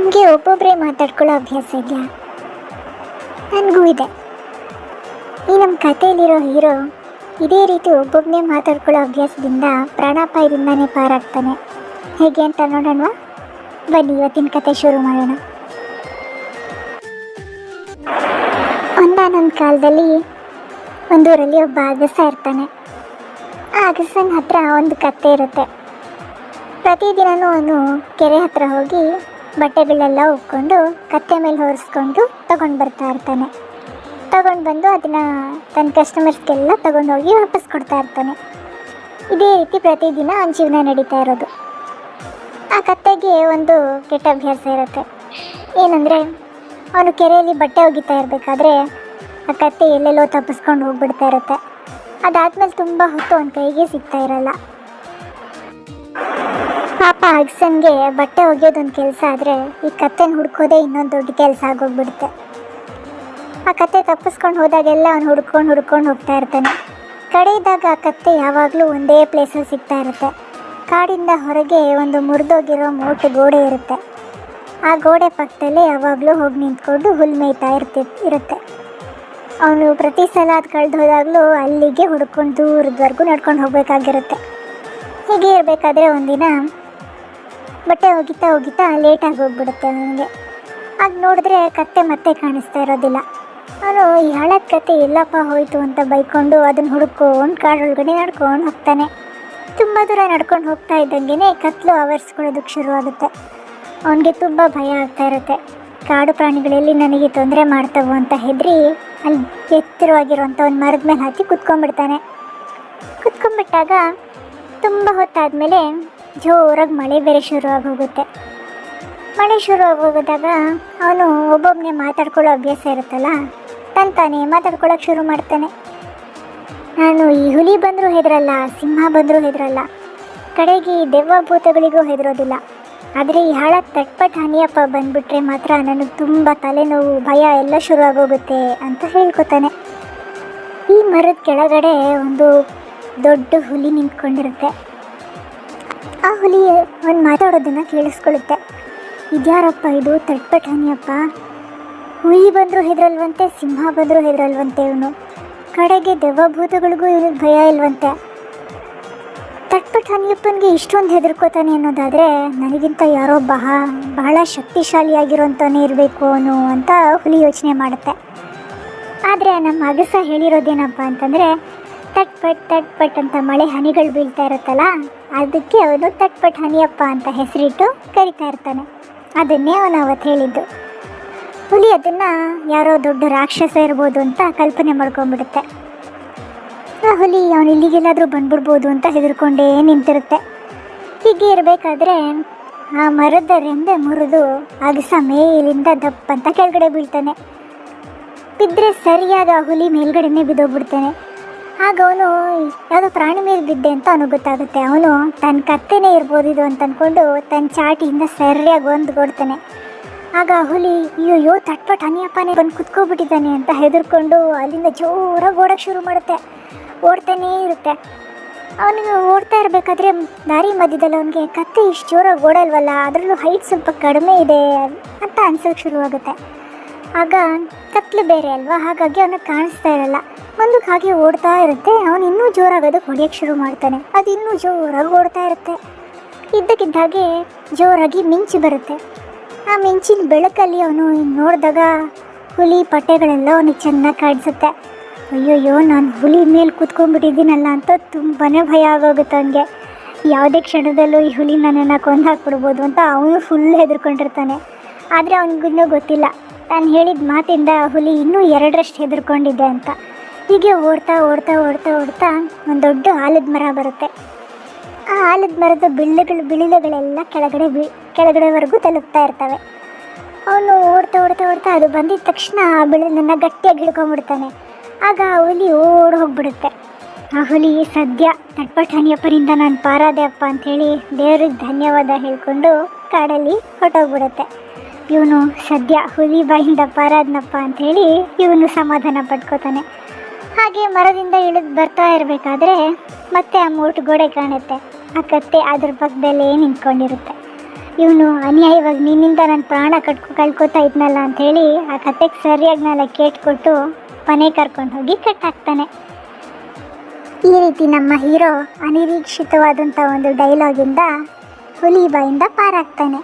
ನಿಮಗೆ ಒಬ್ಬೊಬ್ಬರೇ ಮಾತಾಡ್ಕೊಳ್ಳೋ ಅಭ್ಯಾಸ ಇದೆಯಾ? ನನಗೂ ಇದೆ. ಈ ನಮ್ಮ ಕಥೆಯಲ್ಲಿರೋ ಹೀರೋ ಇದೇ ರೀತಿ ಒಬ್ಬೊಬ್ಬನೇ ಮಾತಾಡ್ಕೊಳ್ಳೋ ಅಭ್ಯಾಸದಿಂದ ಪ್ರಾಣಾಪಾಯದಿಂದನೇ ಪಾರಾಗ್ತಾನೆ. ಹೇಗೆ ಅಂತ ನೋಡೋಣವಾ? ಬನ್ನಿ, ಇವತ್ತಿನ ಕತೆ ಶುರು ಮಾಡೋಣ. ಒಂದಾನೊಂದು ಕಾಲದಲ್ಲಿ ಒಂದೂರಲ್ಲಿ ಒಬ್ಬ ಅಗಸ ಇರ್ತಾನೆ. ಆ ಅಗಸನ ಹತ್ರ ಒಂದು ಕತ್ತೆ ಇರುತ್ತೆ. ಪ್ರತಿದಿನವೂ ಅವನು ಕೆರೆ ಹತ್ರ ಹೋಗಿ ಬಟ್ಟೆಗಳೆಲ್ಲ ಉಕ್ಕೊಂಡು ಕತ್ತೆ ಮೇಲೆ ಹೊರಿಸ್ಕೊಂಡು ತಗೊಂಡು ಬರ್ತಾ ಇರ್ತಾನೆ. ತಗೊಂಡು ಬಂದು ಅದನ್ನು ತನ್ನ ಕಸ್ಟಮರ್ಸ್ಗೆಲ್ಲ ತಗೊಂಡೋಗಿ ವಾಪಸ್ ಕೊಡ್ತಾ ಇರ್ತಾನೆ. ಇದೇ ರೀತಿ ಪ್ರತಿದಿನ ಅವನ ಜೀವನ ನಡೀತಾ ಇರೋದು. ಆ ಕತ್ತೆಗೆ ಒಂದು ಕೆಟ್ಟ ಅಭ್ಯಾಸ ಇರುತ್ತೆ. ಏನಂದರೆ, ಅವನು ಕೆರೆಯಲ್ಲಿ ಬಟ್ಟೆ ಒಗಿತಾ ಇರಬೇಕಾದ್ರೆ ಆ ಕತ್ತೆ ಎಲ್ಲೆಲ್ಲೋ ತಪ್ಪಿಸ್ಕೊಂಡು ಹೋಗ್ಬಿಡ್ತಾ ಇರುತ್ತೆ. ಅದಾದ್ಮೇಲೆ ತುಂಬ ಹೊತ್ತು ಅವನ ಕೈಗೆ ಸಿಗ್ತಾ ಇರಲ್ಲ. ಪಾಪ ಅಗ್ಸನ್ಗೆ ಬಟ್ಟೆ ಒಗೆಯೋದೊಂದು ಕೆಲಸ ಆದರೆ ಈ ಕತ್ತೆನ ಹುಡ್ಕೋದೇ ಇನ್ನೊಂದು ದೊಡ್ಡ ಕೆಲಸ ಆಗೋಗ್ಬಿಡುತ್ತೆ. ಆ ಕತ್ತೆ ತಪ್ಪಿಸ್ಕೊಂಡು ಹೋದಾಗೆಲ್ಲ ಅವ್ನು ಹುಡ್ಕೊಂಡು ಹುಡ್ಕೊಂಡು ಹೋಗ್ತಾ ಇರ್ತಾನೆ. ಕಡೆಯಿದ್ದಾಗ ಆ ಕತ್ತೆ ಯಾವಾಗಲೂ ಒಂದೇ ಪ್ಲೇಸಲ್ಲಿ ಸಿಗ್ತಾ ಇರುತ್ತೆ. ಕಾಡಿಂದ ಹೊರಗೆ ಒಂದು ಮುರಿದೋಗಿರೋ ಮೋಟು ಗೋಡೆ ಇರುತ್ತೆ. ಆ ಗೋಡೆ ಪಕ್ಕದಲ್ಲೇ ಯಾವಾಗಲೂ ಹೋಗಿ ನಿಂತ್ಕೊಂಡು ಹುಲ್ ಮೇಯ್ತಾ ಇರ್ತಿ ಇರುತ್ತೆ. ಅವನು ಪ್ರತಿ ಸಲ ಅದು ಕಳೆದು ಹೋದಾಗಲೂ ಅಲ್ಲಿಗೆ ಹುಡ್ಕೊಂಡು ದೂರದವರೆಗೂ ನಡ್ಕೊಂಡು ಹೋಗಬೇಕಾಗಿರುತ್ತೆ. ಹೀಗೆ ಇರಬೇಕಾದ್ರೆ ಒಂದಿನ ಬಟ್ಟೆ ಒಗಿತಾ ಒಗಿತಾ ಲೇಟಾಗಿ ಹೋಗ್ಬಿಡುತ್ತೆ ಅವನಿಗೆ ಆಗ ನೋಡಿದ್ರೆ ಕತ್ತೆ ಮತ್ತೆ ಕಾಣಿಸ್ತಾ ಇರೋದಿಲ್ಲ. ಅವನು, ಈ ಹಳದ ಕತೆ ಎಲ್ಲಪ್ಪ ಹೋಯಿತು ಅಂತ ಬೈಕೊಂಡು ಅದನ್ನು ಹುಡುಕೊಂಡು ಕಾಡೊಳಗಡೆ ನಡ್ಕೊಂಡು ಹೋಗ್ತಾನೆ. ತುಂಬ ದೂರ ನಡ್ಕೊಂಡು ಹೋಗ್ತಾ ಇದ್ದಂಗೆ ಕತ್ಲು ಆವರಿಸ್ಕೊಳ್ಳೋದಕ್ಕೆ ಶುರುವಾಗುತ್ತೆ. ಅವನಿಗೆ ತುಂಬ ಭಯ ಆಗ್ತಾ ಇರುತ್ತೆ. ಕಾಡು ಪ್ರಾಣಿಗಳಲ್ಲಿ ನನಗೆ ತೊಂದರೆ ಮಾಡ್ತವು ಅಂತ ಹೆದರಿ ಅಲ್ಲಿ ಎತ್ತರವಾಗಿರುವಂಥ ಒಂದು ಮರದ ಮೇಲೆ ಹತ್ತಿ ಕುತ್ಕೊಂಡ್ಬಿಡ್ತಾನೆ. ಕುತ್ಕೊಂಡ್ಬಿಟ್ಟಾಗ ತುಂಬ ಹೊತ್ತಾದಮೇಲೆ ಜೋರಾಗಿ ಮಳೆ ಬೇರೆ ಶುರುವಾಗಿ ಹೋಗುತ್ತೆ. ಮಳೆ ಶುರು ಹೋಗಿದಾಗ ಅವನು ಒಬ್ಬೊಬ್ಬನೇ ಮಾತಾಡ್ಕೊಳ್ಳೋ ಅಭ್ಯಾಸ ಇರುತ್ತಲ್ಲ ತಂತಾನೆ ಮಾತಾಡ್ಕೊಳ್ಳೋಕೆ ಶುರು ಮಾಡ್ತಾನೆ. ನಾನು ಈ ಹುಲಿ ಬಂದರೂ ಹೆದರಲ್ಲ, ಸಿಂಹ ಬಂದರೂ ಹೆದರಲ್ಲ. ಕಡೆಗೆ ದೆವ್ವ ಭೂತಗಳಿಗೂ ಹೆದರೋದಿಲ್ಲ. ಆದರೆ ಈ ಹಾಳ ತಟ್ಪಟ್ ಹನಿಯಪ್ಪ ಬಂದುಬಿಟ್ರೆ ಮಾತ್ರ ನನಗೆ ತುಂಬ ತಲೆನೋವು, ಭಯ ಎಲ್ಲ ಶುರುವಾಗೋಗುತ್ತೆ ಅಂತ ಹೇಳ್ಕೊತಾನೆ. ಈ ಮರದ ಕೆಳಗಡೆ ಒಂದು ದೊಡ್ಡ ಹುಲಿ ನಿಂತ್ಕೊಂಡಿರುತ್ತೆ. ಆ ಹುಲಿ ಒಂದು ಮಾತಾಡೋದನ್ನು ಕೇಳಿಸ್ಕೊಳುತ್ತೆ ಇದ್ಯಾರಪ್ಪ ಇದು? ತಟ್ಪಟಾನಿಯಪ್ಪ ಹುಲಿ ಬಂದರೂ ಹೆದರಲ್ವಂತೆ, ಸಿಂಹ ಬಂದರೂ ಹೆದರಲ್ವಂತೆ ಇವನು. ಕಡೆಗೆ ದೆವ್ವಭೂತಗಳಿಗೂ ಇವನಿಗೆ ಭಯ ಇಲ್ವಂತೆ. ತಟ್ಪಟಾನಿಯಪ್ಪನಿಗೆ ಇಷ್ಟೊಂದು ಹೆದರ್ಕೋತಾನೆ ಅನ್ನೋದಾದರೆ, ನನಗಿಂತ ಯಾರೋ ಬಹ, ಬಹಳ ಶಕ್ತಿಶಾಲಿಯಾಗಿರೋಂಥವನೇ ಇರಬೇಕು ಅವನು ಅಂತ ಹುಲಿ ಯೋಚನೆ ಮಾಡುತ್ತೆ. ಆದರೆ ನಮ್ಮ ಅಗಸ ಹೇಳಿರೋದೇನಪ್ಪ ಅಂತಂದರೆ ತಟ್ಪಟ್ ತಟ್ಪಟ್ ಅಂತ ಮಳೆ ಹನಿಗಳು ಬೀಳ್ತಾ ಇರುತ್ತಲ್ಲ, ಅದಕ್ಕೆ ಅವನು ತಟ್ಪಟ್ ಹನಿಯಪ್ಪ ಅಂತ ಹೆಸರಿಟ್ಟು ಕರಿತಾ ಇರ್ತಾನೆ. ಅದನ್ನೇ ಅವನು ಅವತ್ತು ಹೇಳಿದ್ದು. ಹುಲಿ ಅದನ್ನು ಯಾರೋ ದೊಡ್ಡ ರಾಕ್ಷಸ ಇರ್ಬೋದು ಅಂತ ಕಲ್ಪನೆ ಮಾಡ್ಕೊಂಡ್ಬಿಡುತ್ತೆ. ಆ ಹುಲಿ ಅವನು ಇಲ್ಲಿಗೆಲ್ಲಾದರೂ ಬಂದ್ಬಿಡ್ಬೋದು ಅಂತ ಹೆದರ್ಕೊಂಡೇ ನಿಂತಿರುತ್ತೆ. ಹೀಗೆ ಇರಬೇಕಾದ್ರೆ ಆ ಮರದ ರೆಂಬೆ ಮುರಿದು ಅಗಸ ಮೇಲಿಂದ ದಪ್ಪ ಅಂತ ಕೆಳಗಡೆ ಬೀಳ್ತಾನೆ. ಬಿದ್ದರೆ ಸರಿಯಾದ ಹುಲಿ ಮೇಲ್ಗಡೆನೇ ಬಿದ್ದೋಗ್ಬಿಡ್ತಾನೆ ಆಗ ಅವನು, ಯಾವುದೋ ಪ್ರಾಣಿ ಮೇಲೆ ಬಿದ್ದೆ ಅಂತ ಅವನಿಗೆ ಗೊತ್ತಾಗುತ್ತೆ. ಅವನು ತನ್ನ ಕತ್ತೆನೇ ಇರ್ಬೋದು ಇದು ಅಂತ ಅಂದ್ಕೊಂಡು ತನ್ನ ಚಾಟಿಯಿಂದ ಸರಿಯಾಗಿ ಒಂದು ಕೊಡ್ತಾನೆ ಆಗ ಹುಲಿ ಅಯ್ಯೋ ತಟ್ಪಟ್ ಅನಿಯಪ್ಪನೇ ಬಂದು ಕುತ್ಕೊಬಿಟ್ಟಿದ್ದಾನೆ ಅಂತ ಹೆದರ್ಕೊಂಡು ಅಲ್ಲಿಂದ ಜೋರಾಗಿ ಓಡೋಕ್ಕೆ ಶುರು ಮಾಡುತ್ತೆ. ಓಡ್ತಾನೇ ಇರುತ್ತೆ. ಅವನಿಗೆ ಓಡ್ತಾ ಇರಬೇಕಾದ್ರೆ ದಾರಿ ಮಧ್ಯದಲ್ಲಿ ಅವನಿಗೆ, ಕತ್ತೆ ಇಷ್ಟು ಜೋರಾಗಿ ಓಡಲ್ವಲ್ಲ, ಅದರಲ್ಲೂ ಹೈಟ್ ಸ್ವಲ್ಪ ಕಡಿಮೆ ಇದೆ ಅಂತ ಅನ್ಸೋಕ್ಕೆ ಶುರುವಾಗುತ್ತೆ. ಆಗ ಕತ್ಲು ಬೇರೆ ಅಲ್ವಾ? ಹಾಗಾಗಿ ಅವನಿಗೆ ಕಾಣಿಸ್ತಾ ಇರಲ್ಲ. ಒಂದು ಹಾಗೆ ಓಡ್ತಾ ಇರುತ್ತೆ. ಅವನು ಇನ್ನೂ ಜೋರಾಗಿ ಅದು ಹೊಡೆಯೋಕ್ಕೆ ಶುರು ಮಾಡ್ತಾನೆ. ಅದು ಇನ್ನೂ ಜೋರಾಗಿ ಓಡ್ತಾ ಇರುತ್ತೆ. ಇದ್ದಕ್ಕಿದ್ದಾಗೆ ಜೋರಾಗಿ ಮಿಂಚು ಬರುತ್ತೆ. ಆ ಮಿಂಚಿನ ಬೆಳಕಲ್ಲಿ ಅವನು ನೋಡಿದಾಗ ಹುಲಿ ಪಟ್ಟೆಗಳೆಲ್ಲ ಅವನಿಗೆ ಚೆನ್ನಾಗಿ ಕಾಣಿಸುತ್ತೆ. ಅಯ್ಯೋಯ್ಯೋ, ನಾನು ಹುಲಿ ಮೇಲೆ ಕೂತ್ಕೊಂಡ್ಬಿಟ್ಟಿದ್ದೀನಲ್ಲ ಅಂತ ತುಂಬಾ ಭಯ ಆಗೋಗುತ್ತೆ ಅವನಿಗೆ. ಯಾವುದೇ ಕ್ಷಣದಲ್ಲೂ ಈ ಹುಲಿ ನನ್ನನ್ನು ಕೊಂದು ಹಾಕ್ಬಿಡ್ಬೋದು ಅಂತ ಅವನು ಫುಲ್ ಹೆದರ್ಕೊಂಡಿರ್ತಾನೆ. ಆದರೆ ಅವನಿಗಿನ್ನೂ ಗೊತ್ತಿಲ್ಲ. ನಾನು ಹೇಳಿದ ಮಾತಿಂದ ಹುಲಿ ಇನ್ನೂ ಎರಡರಷ್ಟು ಹೆದರ್ಕೊಂಡಿದ್ದೆ ಅಂತ. ಹೀಗೆ ಓಡ್ತಾ ಓಡ್ತಾ ಓಡ್ತಾ ಓಡ್ತಾ ಒಂದು ದೊಡ್ಡ ಆಲದ ಮರ ಬರುತ್ತೆ. ಆ ಆಲದ ಮರದ ಬಿಳ್ಳೆಗಳು ಬಿಳಿಲೆಗಳೆಲ್ಲ ಕೆಳಗಡೆ ಬಿ, ಕೆಳಗಡೆವರೆಗೂ ತಲುಪ್ತಾ ಇರ್ತವೆ. ಅವನು ಓಡ್ತಾ ಓಡ್ತಾ ಓಡ್ತಾ ಅದು ಬಂದಿದ ತಕ್ಷಣ ಆ ಬಿಳನನ್ನು ಗಟ್ಟಿಯಾಗಿ ಹಿಡ್ಕೊಂಡ್ಬಿಡ್ತಾನೆ. ಆಗ ಆ ಹುಲಿ ಓಡ್ ಹೋಗ್ಬಿಡುತ್ತೆ. ಆ ಹುಲಿ ಸದ್ಯ ನಟ್ಪಟ್ಟಣಿಯಪ್ಪನಿಂದ ನಾನು ಪಾರಾದೆ ಅಪ್ಪ ಅಂಥೇಳಿ ದೇವ್ರಿಗೆ ಧನ್ಯವಾದ ಹೇಳಿಕೊಂಡು ಕಾಡಲ್ಲಿ ಹೊಟ್ಟೋಗ್ಬಿಡುತ್ತೆ ಇವನು ಸದ್ಯ ಹುಲಿ ಬಾಯಿಂದ ಪಾರಾದ್ನಪ್ಪ ಅಂಥೇಳಿ ಇವನು ಸಮಾಧಾನ ಪಡ್ಕೋತಾನೆ ಹಾಗೆ ಮರದಿಂದ ಇಳಿದು ಬರ್ತಾ ಇರಬೇಕಾದ್ರೆ ಮತ್ತೆ ಆ ಮೂಟು ಗೋಡೆ ಕಾಣುತ್ತೆ. ಆ ಕತ್ತೆ ಅದ್ರ ಪಕ್ಕದಲ್ಲೇ ನಿಂತ್ಕೊಂಡಿರುತ್ತೆ. ಇವನು ಅನ್ಯಾಯವಾಗಿ ನಿನ್ನಿಂದ ನನ್ನ ಪ್ರಾಣ ಕಟ್ಕೊ, ಕಳ್ಕೊತಾ ಇದ್ನಲ್ಲ ಅಂಥೇಳಿ ಆ ಕತ್ತೆಗೆ ಸರಿಯಾಗಿ ನಾಳೆ ಕೇಟ್ಕೊಟ್ಟು ಮನೆ ಕರ್ಕೊಂಡು ಹೋಗಿ ಕಟ್ಟಾಕ್ತಾನೆ. ಈ ರೀತಿ ನಮ್ಮ ಹೀರೋ ಅನಿರೀಕ್ಷಿತವಾದಂಥ ಒಂದು ಡೈಲಾಗಿಂದ ಹುಲಿ ಬಾಯಿಂದ ಪಾರಾಗ್ತಾನೆ.